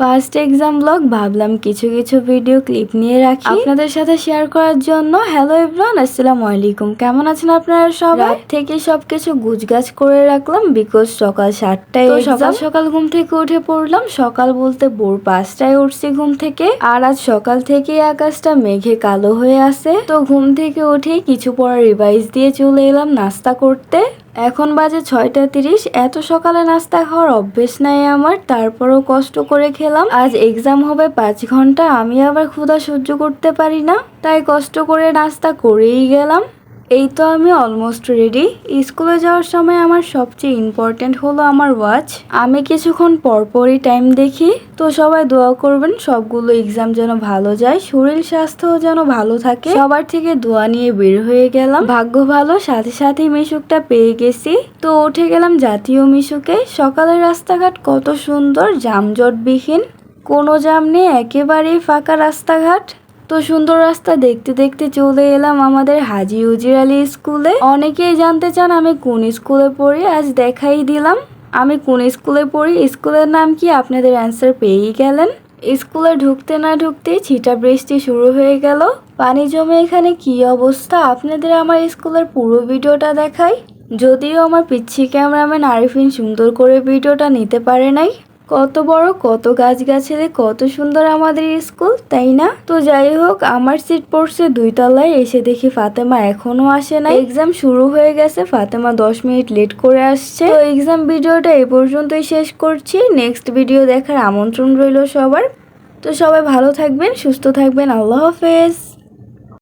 First exam blog ভাবলাম কিছু কিছু ভিডিও ক্লিপ নিয়ে রাখি। আপনাদের সাথে শেয়ার করার জন্য হ্যালো এভরিওয়ান আসসালামু আলাইকুম। কেমন আছেন আপনারা সবাই? থেকে সবকিছু গুছগাছ করে রাখলাম বিকজ সকাল সাতটায় সকাল সকাল ঘুম থেকে উঠে পড়লাম সকাল বলতে ভোর পাঁচটায় উঠছি ঘুম থেকে। আর আজ সকাল থেকে আকাশটা মেঘে কালো হয়ে আছে। তো ঘুম থেকে উঠে কিছু পড়া রিভাইজ দিয়ে চলে এলাম নাস্তা করতে। এখন বাজে ছয়টা তিরিশ, এত সকালে নাস্তা খাওয়ার অভ্যেস নাই আমার, তারপরও কষ্ট করে খেলাম। আজ এক্সাম হবে পাঁচ ঘণ্টা, আমি আবার ক্ষুধা সহ্য করতে পারি না, তাই কষ্ট করে নাস্তা করেই গেলাম। এই তো আমি অলমোস্ট রেডি স্কুলে যাওয়ার সময় আমার সবচেয়ে ইম্পর্টেন্ট হলো আমার ওয়াচ আমি কিছুক্ষণ পরপরই টাইম দেখি, তো সবাই দোয়া করবেন সবগুলো এক্সাম যেন ভালো যায়, শরীর স্বাস্থ্য যেন ভালো থাকে। সবার থেকে দোয়া নিয়ে বের হয়ে গেলাম। ভাগ্য ভালো, সাথে সাথে মিশুকটা পেয়ে গেছি। তো উঠে গেলাম জাতীয় মিশুকে। সকালের রাস্তাঘাট কত সুন্দর, যানজটবিহীন। কোনো জাম নেই, একেবারেই ফাঁকা রাস্তাঘাট। তো সুন্দর রাস্তা দেখতে দেখতে চলে এলাম আমাদের হাজি উজির আলী স্কুলে। অনেকেই জানতে চান আমি কোন স্কুলে পড়ি, আজ দেখাই দিলাম। আমি কোন স্কুলে পড়ি, স্কুলের নাম কি আপনাদের অ্যান্সার পেয়েই গেলেন। স্কুলে ঢুকতে না ঢুকতেই ছিটা বৃষ্টি শুরু হয়ে গেল। পানি জমে এখানে কি অবস্থা? আপনাদের আমার স্কুলের পুরো ভিডিওটা দেখাই। যদিও আমার পিচ্ছি ক্যামেরাম্যান আরিফিন সুন্দর করে ভিডিওটা নিতে পারে নাই। কত বড়, কত গাছগাছালি, কত সুন্দর আমাদের স্কুল, তাই না? তো যাই হোক, আমার সিট পড়ছে দুই তলায় এসে দেখি ফাতেমা এখনও আসে না এক্সাম শুরু হয়ে গেছে, ফাতেমা দশ মিনিট লেট করে আসছে। তো এক্সাম ভিডিওটা এ পর্যন্তই শেষ করছি। নেক্সট ভিডিও দেখার আমন্ত্রণ রইল সবার। তো সবাই ভালো থাকবেন, সুস্থ থাকবেন, আল্লাহ হাফেজ।